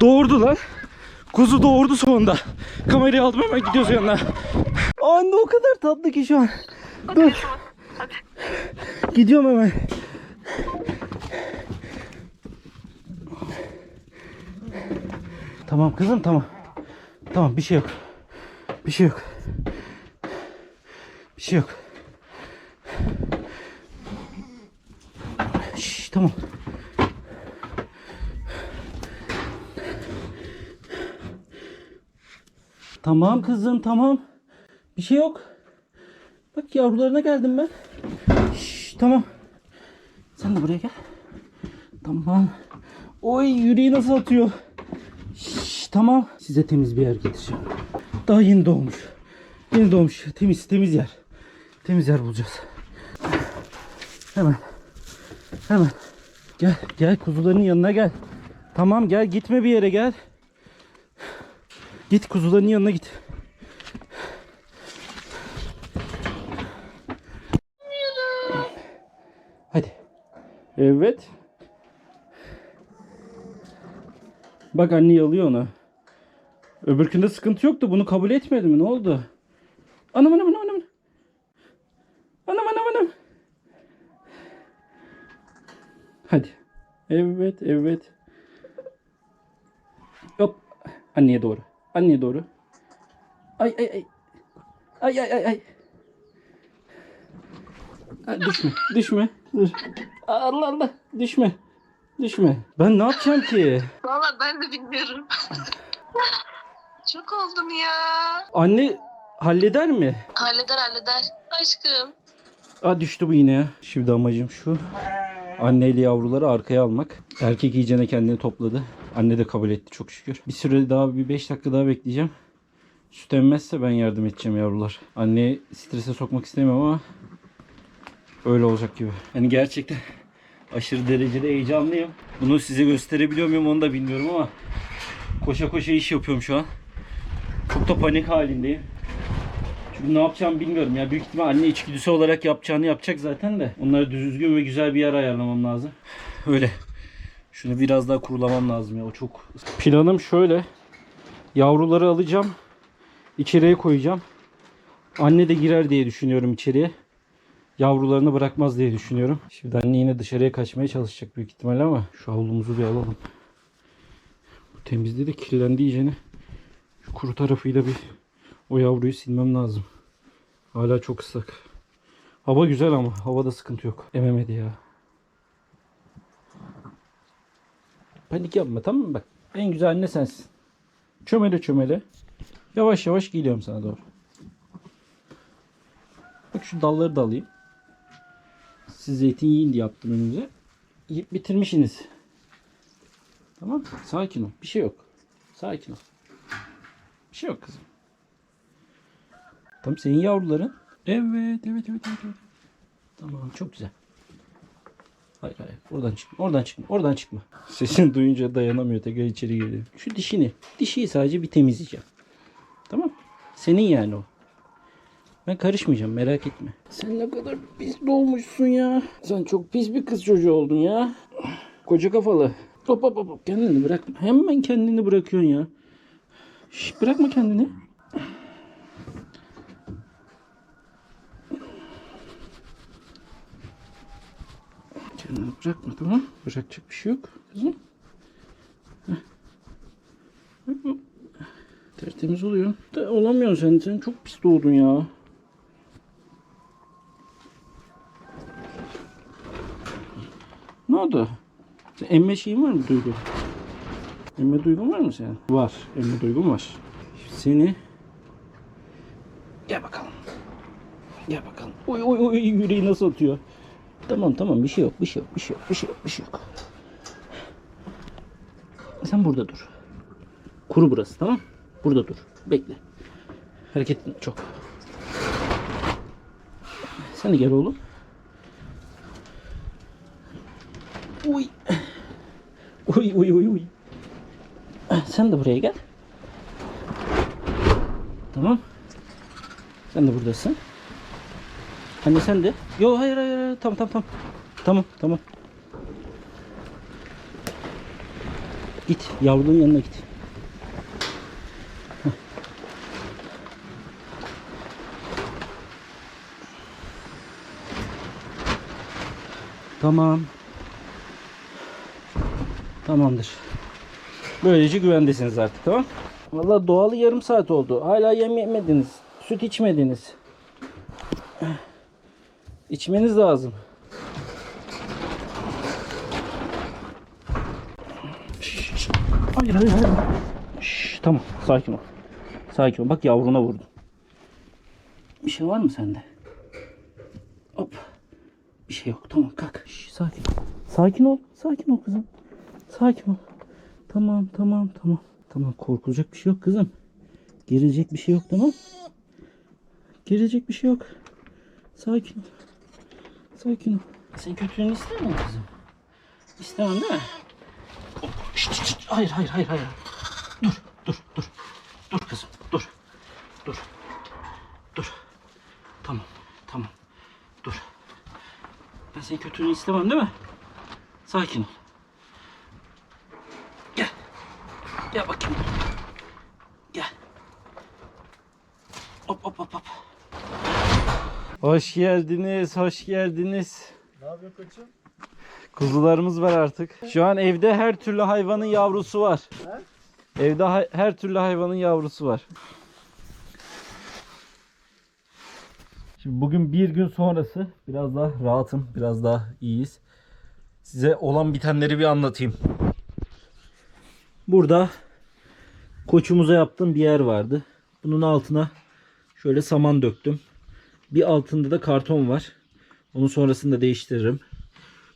Doğurdu lan. Kuzu doğurdu sonunda. Kamerayı aldım hemen gidiyoruz yanına. Anne o kadar tatlı ki şu an. Dur. Gidiyorum hemen. Tamam kızım tamam. Tamam bir şey yok. Bir şey yok. Bir şey yok. Şş, tamam. Tamam kızım tamam. Bir şey yok. Bak yavrularına geldim ben. Şş, tamam. Sen de buraya gel. Tamam. Oy yüreği nasıl atıyor. Şş, tamam. Size temiz bir yer getireceğim. Daha yeni doğmuş. Yeni doğmuş. Temiz temiz yer. Temiz yer bulacağız. Hemen. Hemen. Gel gel kuzuların yanına gel. Tamam gel gitme bir yere gel. Git kuzuların yanına git. Hadi. Evet. Bak anne yalıyor onu. Öbürkünde sıkıntı yoktu. Bunu kabul etmedi mi? Ne oldu? Anam anam anam anam. Anam anam anam. Hadi. Evet evet. Hop. Anneye doğru. Anneye doğru. Ay ay ay. Ay ay ay ay. Ha, düşme. Düşme. Dur. Allah Allah. Düşme. Düşme. Ben ne yapacağım ki? Valla ben de bilmiyorum. Çok oldum ya. Anne halleder mi? Halleder halleder. Aşkım. Aa düştü bu yine ya. Şimdi amacım şu. Anneyle yavruları arkaya almak. Erkek iyicene kendini topladı. Anne de kabul etti çok şükür. Bir süre daha bir 5 dakika daha bekleyeceğim. Süt emmezse ben yardım edeceğim yavrular. Anneyi strese sokmak istemiyorum ama öyle olacak gibi. Yani gerçekten aşırı derecede heyecanlıyım. Bunu size gösterebiliyor muyum onu da bilmiyorum ama koşa koşa iş yapıyorum şu an. Çok da panik halindeyim. Çünkü ne yapacağımı bilmiyorum ya. Büyük ihtimal anne içgüdüsü olarak yapacağını yapacak zaten de. Onları düzgün ve güzel bir yer ayarlamam lazım. Öyle. Şunu biraz daha kurulamam lazım ya. O çok... Planım şöyle. Yavruları alacağım. İçeriye koyacağım. Anne de girer diye düşünüyorum içeriye. Yavrularını bırakmaz diye düşünüyorum. Şimdi anne yine dışarıya kaçmaya çalışacak büyük ihtimalle ama şu havlumuzu bir alalım. Bu temizliği de kirlendi iyicene. Şu kuru tarafıyla bir o yavruyu silmem lazım. Hala çok ıslak. Hava güzel ama havada sıkıntı yok. Ememedi ya. Panik yapma tamam mı? Bak en güzel anne sensin. Çömele çömele. Yavaş yavaş geliyorum sana doğru. Bak şu dalları da alayım. Siz zeytin yiyin diye yaptım önünüze. Yiyip bitirmişsiniz. Tamam Sakin ol. Bir şey yok. Sakin ol. Bir şey yok kızım. Tamam senin yavruların. Evet, evet, evet, evet. evet. Tamam, çok güzel. Hayır, hayır. Oradan çıkma, oradan çıkma, oradan çıkma. Sesini duyunca dayanamıyor, tekrar içeri geliyor. Şu dişini, dişiyi sadece bir temizleyeceğim. Tamam Senin yani o. Ben karışmayacağım, merak etme. Sen ne kadar pis doğmuşsun ya. Sen çok pis bir kız çocuğu oldun ya. Koca kafalı. Hop hop, hop. Kendini bırakma. Hemen kendini bırakıyorsun ya. Şş, bırakma kendini. Kendini bırakma tamam Bırakacak bir şey yok. Kızım. Heh. Bak. Tertemiz oluyor. Da olamıyorsun sen. Sen çok pis doğdun ya. Ne oldu? Sen emme şeyin var mı duygu? Emme duygun var mı senin? Var. Emme duygun var. Seni Gel bakalım. Gel bakalım. Oy oy oy yüreği nasıl atıyor? Tamam tamam bir şey yok bir şey yok bir şey yok bir şey yok bir şey yok. Sen burada dur. Kuru burası tamam? Burada dur. Bekle. Hareket çok. Sen de gel oğlum. Uy. Uy uy uy uy. Sen de buraya gel. Tamam. Sen de buradasın. Anne sen de. Yo hayır hayır hayır. Tamam tamam tamam. Tamam tamam. Git yavrunun yanına git. Tamam. Tamamdır. Böylece güvendesiniz artık tamam. Valla doğalı yarım saat oldu. Hala yem yemediniz. Süt içmediniz. İçmeniz lazım. Hayır hayır hayır. Şşş, tamam sakin ol. Sakin ol. Bak yavruna vurdum. Bir şey var mı sende? Hop. Bir şey yok. Tamam kalk. Şşş, sakin. Sakin ol. Sakin ol kızım. Sakin ol. Tamam tamam tamam. Tamam korkulacak bir şey yok kızım. Gerilecek bir şey yok tamam. Gerilecek bir şey yok. Sakin ol. Sakin ol. Sen kötülüğünü musun kızım? İstemem değil mi? Şşt, şşt. Hayır hayır hayır hayır. Dur dur dur. Dur kızım dur. Dur. Dur. Tamam tamam. Dur. Ben senin kötülüğünü istemem değil mi? Sakin ol. Gel. Gel bakayım. Gel. Hop hop hop hop. Hoş geldiniz, hoş geldiniz. Ne yapıyor koçum? Kuzularımız var artık. Şu an evde her türlü hayvanın yavrusu var. Evde hay- her türlü hayvanın yavrusu var. Şimdi bugün bir gün sonrası biraz daha rahatım, biraz daha iyiyiz. Size olan bitenleri bir anlatayım. Burada koçumuza yaptığım bir yer vardı. Bunun altına şöyle saman döktüm. Bir altında da karton var. Onu sonrasında değiştiririm.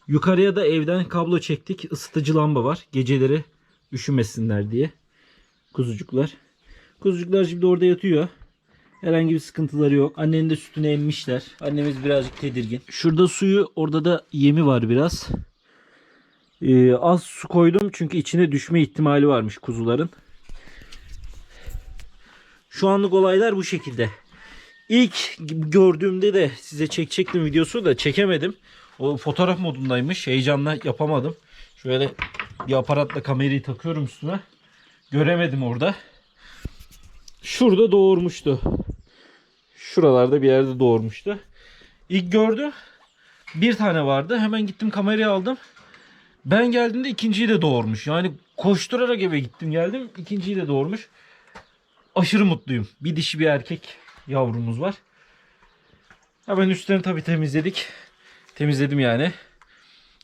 Yukarıya da evden kablo çektik. Isıtıcı lamba var. Geceleri üşümesinler diye. Kuzucuklar. Kuzucuklar şimdi orada yatıyor. Herhangi bir sıkıntıları yok. Annenin de sütünü emmişler. Annemiz birazcık tedirgin. Şurada suyu, orada da yemi var biraz. Ee, az su koydum çünkü içine düşme ihtimali varmış kuzuların. Şu anlık olaylar bu şekilde. İlk gördüğümde de size çekecektim videosu da çekemedim. O fotoğraf modundaymış. Heyecanla yapamadım. Şöyle bir aparatla kamerayı takıyorum üstüme. Göremedim orada. Şurada doğurmuştu. Şuralarda bir yerde doğurmuştu. İlk gördüm. Bir tane vardı. Hemen gittim kamerayı aldım. Ben geldiğimde ikinciyi de doğurmuş. Yani koşturarak eve gittim geldim. ikinciyi de doğurmuş. Aşırı mutluyum. Bir dişi bir erkek yavrumuz var. Hemen üstlerini tabii temizledik. Temizledim yani.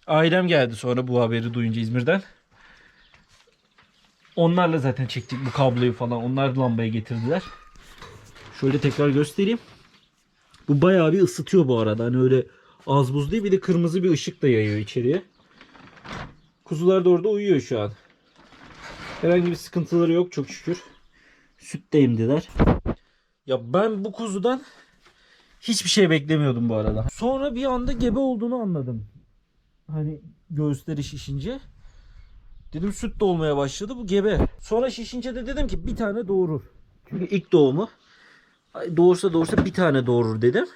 Ailem geldi sonra bu haberi duyunca İzmir'den. Onlarla zaten çektik bu kabloyu falan. Onlar lambaya getirdiler. Şöyle tekrar göstereyim. Bu bayağı bir ısıtıyor bu arada. Hani öyle az buz değil bir de kırmızı bir ışık da yayıyor içeriye. Kuzular da orada uyuyor şu an. Herhangi bir sıkıntıları yok çok şükür. Süt de emdiler. Ya ben bu kuzudan hiçbir şey beklemiyordum bu arada. Sonra bir anda gebe olduğunu anladım. Hani göğüsleri şişince. Dedim süt de olmaya başladı bu gebe. Sonra şişince de dedim ki bir tane doğurur. Çünkü ilk doğumu. Doğursa doğursa bir tane doğurur dedim.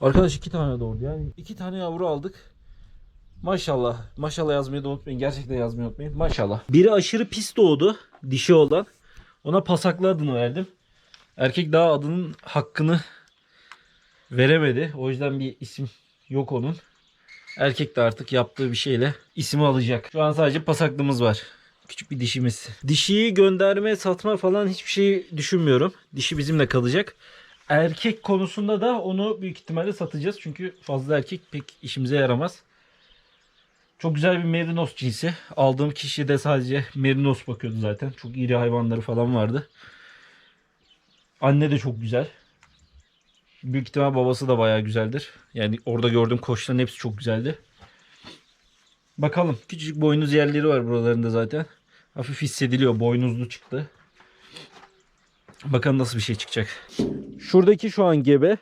Arkadaş iki tane doğurdu yani. iki tane yavru aldık. Maşallah. Maşallah yazmayı da unutmayın. Gerçekten yazmayı unutmayın. Maşallah. Biri aşırı pis doğdu. Dişi olan. Ona pasaklı adını verdim. Erkek daha adının hakkını veremedi. O yüzden bir isim yok onun. Erkek de artık yaptığı bir şeyle ismi alacak. Şu an sadece pasaklımız var. Küçük bir dişimiz. Dişiyi gönderme, satma falan hiçbir şey düşünmüyorum. Dişi bizimle kalacak. Erkek konusunda da onu büyük ihtimalle satacağız. Çünkü fazla erkek pek işimize yaramaz. Çok güzel bir merinos cinsi. Aldığım kişi de sadece merinos bakıyordu zaten. Çok iri hayvanları falan vardı. Anne de çok güzel. Büyük ihtimal babası da bayağı güzeldir. Yani orada gördüğüm koçların hepsi çok güzeldi. Bakalım. Küçücük boynuz yerleri var buralarında zaten. Hafif hissediliyor. Boynuzlu çıktı. Bakalım nasıl bir şey çıkacak. Şuradaki şu an gebe.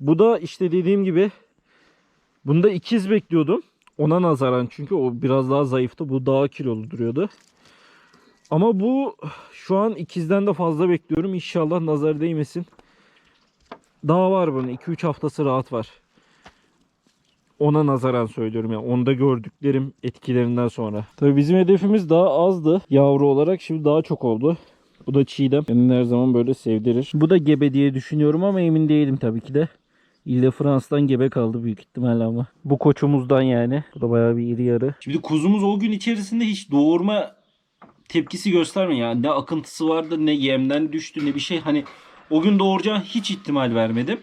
Bu da işte dediğim gibi bunda ikiz bekliyordum. Ona nazaran çünkü o biraz daha zayıftı. Bu daha kilolu duruyordu. Ama bu şu an ikizden de fazla bekliyorum. İnşallah nazar değmesin. Daha var bunun. 2-3 haftası rahat var. ona nazaran söylüyorum yani onda gördüklerim etkilerinden sonra. Tabii bizim hedefimiz daha azdı yavru olarak şimdi daha çok oldu. Bu da Çiğdem. Beni her zaman böyle sevdirir. Bu da gebe diye düşünüyorum ama emin değilim tabii ki de. İlle Fransa'dan gebe kaldı büyük ihtimalle ama. Bu koçumuzdan yani. Bu da bayağı bir iri yarı. Şimdi kuzumuz o gün içerisinde hiç doğurma tepkisi göstermiyor. Yani ne akıntısı vardı ne yemden düştü ne bir şey. Hani o gün doğuracağı hiç ihtimal vermedim.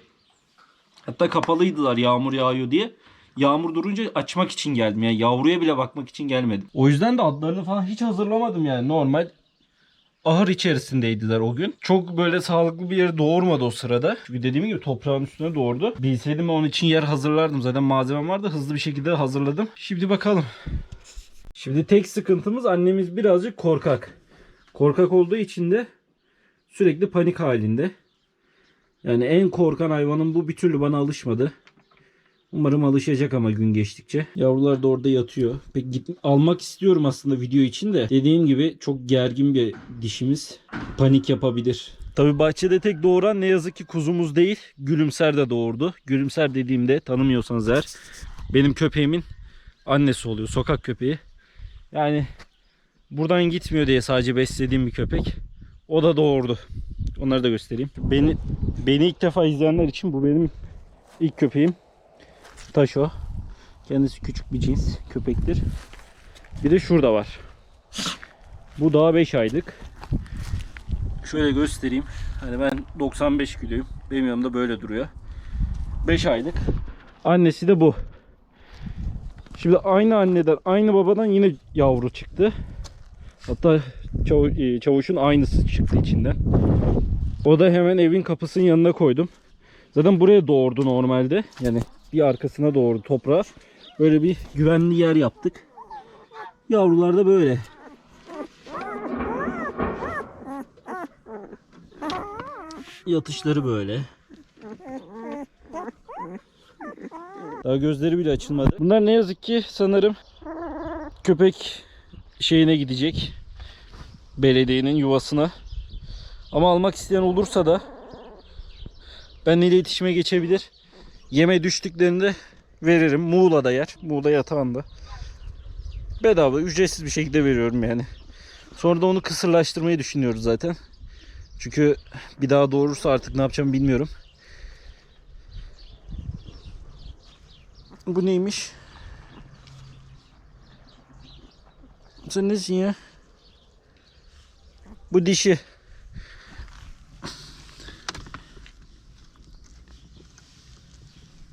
Hatta kapalıydılar yağmur yağıyor diye. Yağmur durunca açmak için geldim. Yani yavruya bile bakmak için gelmedim. O yüzden de adlarını falan hiç hazırlamadım yani. Normal ahır içerisindeydiler o gün. Çok böyle sağlıklı bir yere doğurmadı o sırada. Çünkü dediğim gibi toprağın üstüne doğurdu. Bilseydim onun için yer hazırlardım. Zaten malzemem vardı. Hızlı bir şekilde hazırladım. Şimdi bakalım. Şimdi tek sıkıntımız annemiz birazcık korkak. Korkak olduğu için de sürekli panik halinde. Yani en korkan hayvanım bu bir türlü bana alışmadı. Umarım alışacak ama gün geçtikçe. Yavrular da orada yatıyor. Peki git almak istiyorum aslında video için de. Dediğim gibi çok gergin bir dişimiz. Panik yapabilir. Tabi bahçede tek doğuran ne yazık ki kuzumuz değil. Gülümser de doğurdu. Gülümser dediğimde tanımıyorsanız eğer benim köpeğimin annesi oluyor. Sokak köpeği. Yani buradan gitmiyor diye sadece beslediğim bir köpek. O da doğurdu. Onları da göstereyim. Beni beni ilk defa izleyenler için bu benim ilk köpeğim. Taşo. Kendisi küçük bir cins köpektir. Bir de şurada var. Bu daha 5 aylık. Şöyle göstereyim. Hani ben 95 kiloyum. Benim yanımda böyle duruyor. 5 aylık. Annesi de bu. Şimdi aynı anneden, aynı babadan yine yavru çıktı. Hatta e, çavuşun aynısı çıktı içinden. O da hemen evin kapısının yanına koydum. Zaten buraya doğurdu normalde. Yani bir arkasına doğru toprağa. Böyle bir güvenli yer yaptık. Yavrular da böyle. Yatışları böyle. Daha gözleri bile açılmadı. Bunlar ne yazık ki sanırım köpek şeyine gidecek. Belediyenin yuvasına. Ama almak isteyen olursa da benimle iletişime geçebilir. Yeme düştüklerinde veririm. Muğla'da yer. Muğla yatağında. Bedava, ücretsiz bir şekilde veriyorum yani. Sonra da onu kısırlaştırmayı düşünüyoruz zaten. Çünkü bir daha doğurursa artık ne yapacağımı bilmiyorum. Bu neymiş? Sen nesin ya? Bu dişi.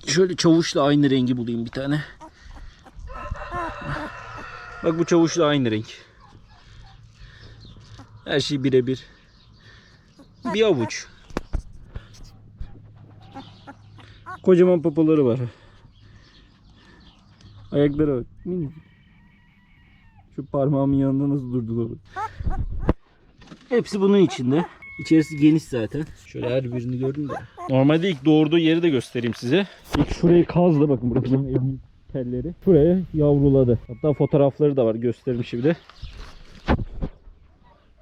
Şöyle çavuşla aynı rengi bulayım bir tane. Bak bu çavuşla aynı renk. Her şey birebir. Bir avuç. Kocaman popoları var. Ayakları bak. minicik. Şu parmağımın yanında nasıl durdular. Hepsi bunun içinde. İçerisi geniş zaten. Şöyle her birini gördüm de. Normalde ilk doğurduğu yeri de göstereyim size. İlk şurayı kazdı. Bakın burası benim evimin telleri. Şuraya yavruladı. Hatta fotoğrafları da var. Gösteririm şimdi.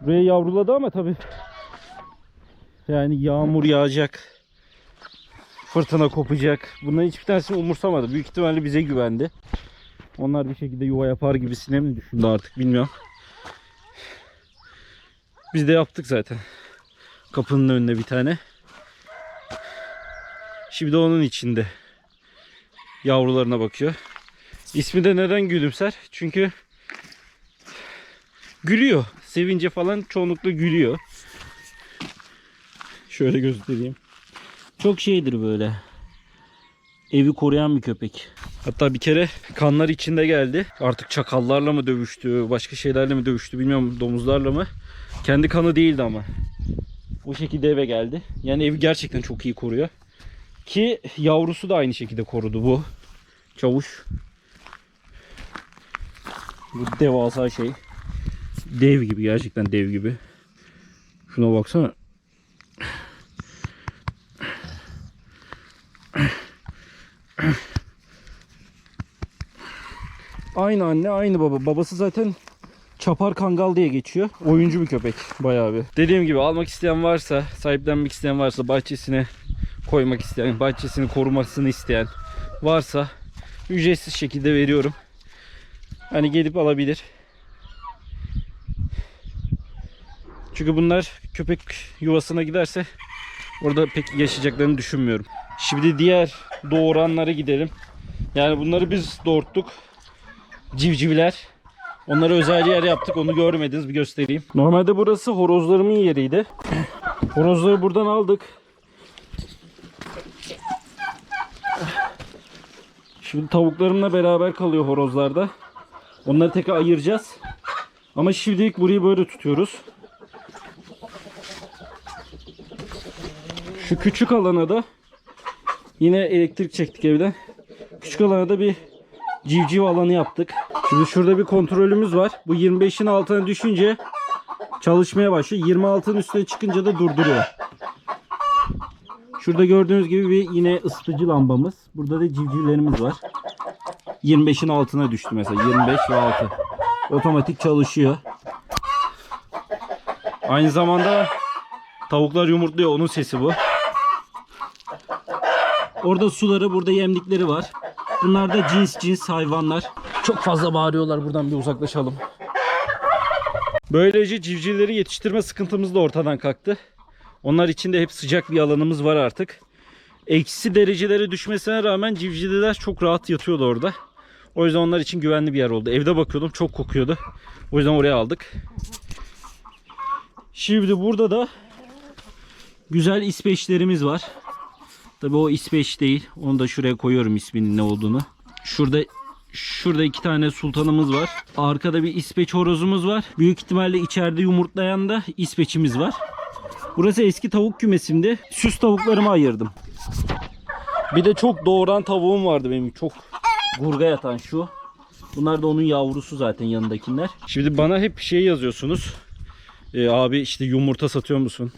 Buraya yavruladı ama tabii yani yağmur yağacak. Fırtına kopacak. Bunların hiçbir tanesini umursamadı. Büyük ihtimalle bize güvendi. Onlar bir şekilde yuva yapar gibisine mi düşündü artık bilmiyorum. Biz de yaptık zaten. Kapının önüne bir tane. Şimdi onun içinde. Yavrularına bakıyor. İsmi de neden gülümser? Çünkü gülüyor. Sevince falan çoğunlukla gülüyor. Şöyle göstereyim. Çok şeydir böyle. Evi koruyan bir köpek. Hatta bir kere kanlar içinde geldi. Artık çakallarla mı dövüştü, başka şeylerle mi dövüştü bilmiyorum domuzlarla mı. Kendi kanı değildi ama. O şekilde eve geldi. Yani evi gerçekten çok iyi koruyor. Ki yavrusu da aynı şekilde korudu bu. Çavuş. Bu devasa şey. Dev gibi gerçekten dev gibi. Şuna baksana. Aynı anne aynı baba. Babası zaten Çapar Kangal diye geçiyor. Oyuncu bir köpek bayağı bir. Dediğim gibi almak isteyen varsa, sahiplenmek isteyen varsa, bahçesine koymak isteyen, bahçesini korumasını isteyen varsa ücretsiz şekilde veriyorum. Hani gelip alabilir. Çünkü bunlar köpek yuvasına giderse orada pek yaşayacaklarını düşünmüyorum. Şimdi diğer doğuranlara gidelim. Yani bunları biz doğurttuk. Civcivler. Onlara özel yer yaptık. Onu görmediniz. Bir göstereyim. Normalde burası horozlarımın yeriydi. Horozları buradan aldık. Şimdi tavuklarımla beraber kalıyor horozlarda. Onları tekrar ayıracağız. Ama şimdilik burayı böyle tutuyoruz. Şu küçük alana da yine elektrik çektik evden. Küçük alana da bir civciv alanı yaptık. Şimdi şurada bir kontrolümüz var. Bu 25'in altına düşünce çalışmaya başlıyor. 26'ın üstüne çıkınca da durduruyor. Şurada gördüğünüz gibi bir yine ısıtıcı lambamız. Burada da civcivlerimiz var. 25'in altına düştü mesela. 25 ve 6. Otomatik çalışıyor. Aynı zamanda tavuklar yumurtluyor. Onun sesi bu. Orada suları, burada yemlikleri var. Bunlar da cins cins hayvanlar. Çok fazla bağırıyorlar. Buradan bir uzaklaşalım. Böylece civcivleri yetiştirme sıkıntımız da ortadan kalktı. Onlar için de hep sıcak bir alanımız var artık. Eksi derecelere düşmesine rağmen civcivler çok rahat yatıyordu orada. O yüzden onlar için güvenli bir yer oldu. Evde bakıyordum çok kokuyordu. O yüzden oraya aldık. Şimdi burada da güzel ispeçlerimiz var. Tabi o ispeç değil. Onu da şuraya koyuyorum isminin ne olduğunu. Şurada şurada iki tane sultanımız var. Arkada bir ispeç horozumuz var. Büyük ihtimalle içeride yumurtlayan da ispeçimiz var. Burası eski tavuk kümesimdi. Süs tavuklarımı ayırdım. Bir de çok doğuran tavuğum vardı benim. Çok gurga yatan şu. Bunlar da onun yavrusu zaten yanındakiler. Şimdi bana hep şey yazıyorsunuz. Ee, abi işte yumurta satıyor musun?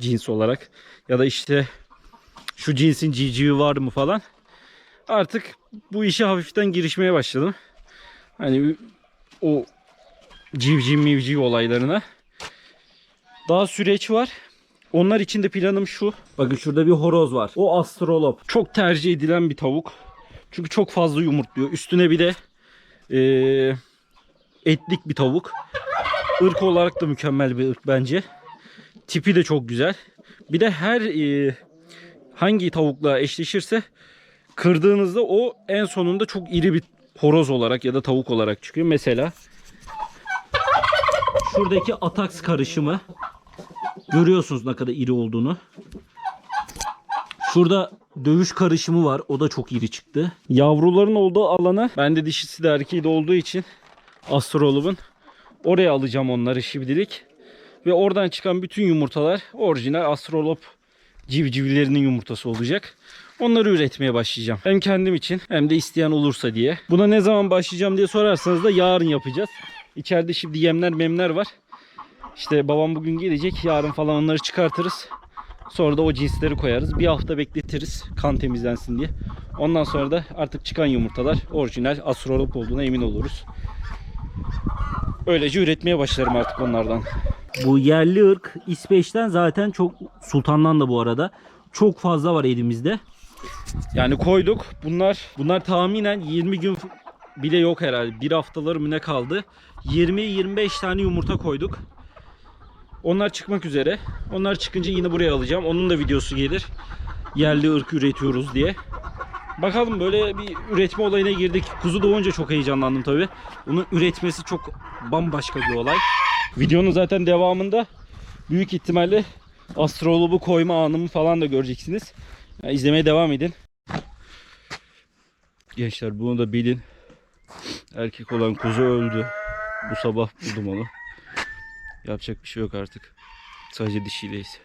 Cins olarak. Ya da işte şu cinsin civcivi var mı falan. Artık bu işe hafiften girişmeye başladım. Hani o civciv mivciv olaylarına. Daha süreç var. Onlar için de planım şu. Bakın şurada bir horoz var. O astrolop. Çok tercih edilen bir tavuk. Çünkü çok fazla yumurtluyor. Üstüne bir de eee, etlik bir tavuk. Irk olarak da mükemmel bir ırk bence. Tipi de çok güzel. Bir de her eee, hangi tavukla eşleşirse kırdığınızda o en sonunda çok iri bir horoz olarak ya da tavuk olarak çıkıyor. Mesela şuradaki ataks karışımı Görüyorsunuz ne kadar iri olduğunu. Şurada dövüş karışımı var. O da çok iri çıktı. Yavruların olduğu alana ben de dişisi de erkeği de olduğu için astrolobun oraya alacağım onları şimdilik. Ve oradan çıkan bütün yumurtalar orijinal astrolop civcivlerinin yumurtası olacak. Onları üretmeye başlayacağım. Hem kendim için hem de isteyen olursa diye. Buna ne zaman başlayacağım diye sorarsanız da yarın yapacağız. İçeride şimdi yemler memler var. İşte babam bugün gelecek. Yarın falan onları çıkartırız. Sonra da o cinsleri koyarız. Bir hafta bekletiriz kan temizlensin diye. Ondan sonra da artık çıkan yumurtalar orijinal astrolog olduğuna emin oluruz. Öylece üretmeye başlarım artık onlardan. Bu yerli ırk İsveç'ten zaten çok sultandan da bu arada çok fazla var elimizde. Yani koyduk. Bunlar bunlar tahminen 20 gün bile yok herhalde. Bir haftaları mı ne kaldı? 20-25 tane yumurta koyduk. Onlar çıkmak üzere. Onlar çıkınca yine buraya alacağım. Onun da videosu gelir. Yerli ırk üretiyoruz diye. Bakalım böyle bir üretme olayına girdik. Kuzu doğunca çok heyecanlandım tabi. Onun üretmesi çok bambaşka bir olay. Videonun zaten devamında büyük ihtimalle astrolobu koyma anımı falan da göreceksiniz. Yani izlemeye devam edin. Gençler bunu da bilin. Erkek olan kuzu öldü. Bu sabah buldum onu. Yapacak bir şey yok artık. Sadece dişiyleyiz.